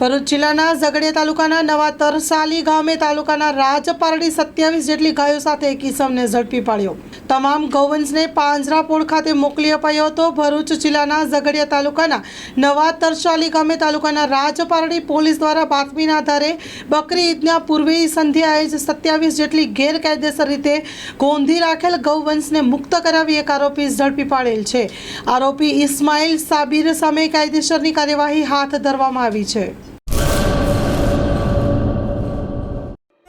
ભરૂચ જિલ્લાના ઝઘડિયા તાલુકાના નવા તરસાલી ગામે તાલુકાના રાજપારડી સત્યાવીસ જેટલી ગાયો સાથે એક ઇસમને ઝડપી પાડ્યો. તમામ ગૌવંશને પાંજરાપોળ ખાતે મોકલી અપાયો હતો. ભરૂચ જિલ્લાના ઝઘડિયા તાલુકાના નવા તરસાલી ગામે તાલુકાના રાજપારડી પોલીસ દ્વારા બાતમીના આધારે બકરી ઈદના પૂર્વે સંધ્યાએ જ સત્યાવીસ જેટલી ગેરકાયદેસર રીતે ગોંધી રાખેલ ગૌવંશને મુક્ત કરાવી એક આરોપી ઝડપી પાડેલ છે. આરોપી ઇસ્માઇલ સાબિર સામે કાયદેસરની કાર્યવાહી હાથ ધરવામાં આવી છે.